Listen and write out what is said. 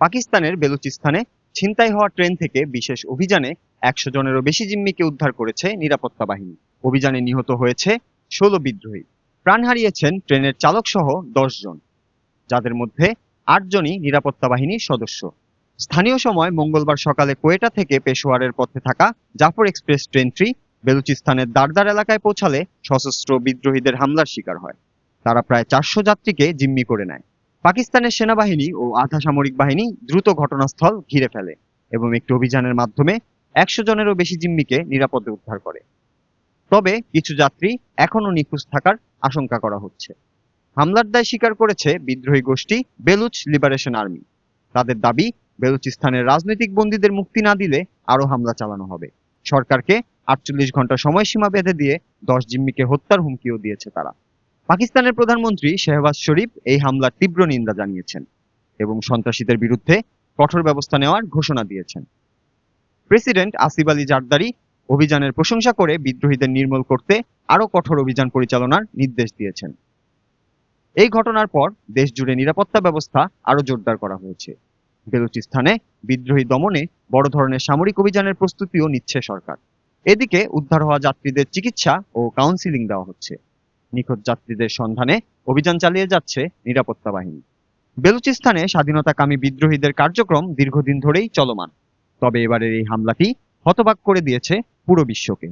পাকিস্তানের বেলুচিস্তানে ছিনতাই হওয়া ট্রেন থেকে বিশেষ অভিযানে একশো জনেরও বেশি জিম্মিকে উদ্ধার করেছে নিরাপত্তা বাহিনী। অভিযানে নিহত হয়েছে ষোলো বিদ্রোহী। প্রাণ হারিয়েছেন ট্রেনের চালক সহ দশ জন, যাদের মধ্যে আটজনই নিরাপত্তা বাহিনীর সদস্য। স্থানীয় সময় মঙ্গলবার সকালে কোয়েটা থেকে পেশোয়ারের পথে থাকা জাফর এক্সপ্রেস ট্রেনটি বেলুচিস্তানের দারদার এলাকায় পৌঁছালে সশস্ত্র বিদ্রোহীদের হামলার শিকার হয়। তারা প্রায় চারশো যাত্রীকে জিম্মি করে নেয়। পাকিস্তানের সেনাবাহিনী ও আধা সামরিক বাহিনী দ্রুত ঘটনাস্থল ঘিরে ফেলে এবং একটি অভিযানের মাধ্যমে একশো জনেরও বেশি জিম্মিকে নিরাপদে উদ্ধার করে। তবে কিছু যাত্রী এখনও নিখোঁজ থাকার আশঙ্কা করা হচ্ছে। হামলার দায় স্বীকার করেছে বিদ্রোহী গোষ্ঠী বেলুচ লিবারেশন আর্মি। তাদের দাবি, বেলুচিস্তানের রাজনৈতিক বন্দীদের মুক্তি না দিলে আরও হামলা চালানো হবে। সরকারকে আটচল্লিশ ঘণ্টা সময়সীমা বেঁধে দিয়ে দশ জিম্মিকে হত্যার হুমকিও দিয়েছে তারা। পাকিস্তানের প্রধানমন্ত্রী শেহবাজ শরীফ এই হামলার তীব্র নিন্দা জানিয়েছেন এবং সন্ত্রাসীদের বিরুদ্ধে কঠোর ব্যবস্থা নেওয়ার ঘোষণা দিয়েছেন। প্রেসিডেন্ট আসিফ আলী জারদারি অভিযানের প্রশংসা করে বিদ্রোহীদের নির্মূল করতে আরও কঠোর অভিযান পরিচালনার নির্দেশ দিয়েছেন। এই ঘটনার পর দেশ জুড়ে নিরাপত্তা ব্যবস্থা আরও জোরদার করা হয়েছে। বেলুচিস্তানে বিদ্রোহী দমনে বড় ধরনের সামরিক অভিযানের প্রস্তুতিও নিচ্ছে সরকার। এদিকে উদ্ধার হওয়া যাত্রীদের চিকিৎসা ও কাউন্সিলিং দেওয়া হচ্ছে। নিখোঁজ যাত্রীদের সন্ধানে অভিযান চালিয়ে যাচ্ছে নিরাপত্তা বাহিনী। বেলুচিস্তানে স্বাধীনতাকামী বিদ্রোহীদের কার্যক্রম দীর্ঘদিন ধরেই চলমান। তবে এবারের এই হামলাটি হতবাক করে দিয়েছে পুরো বিশ্বকে।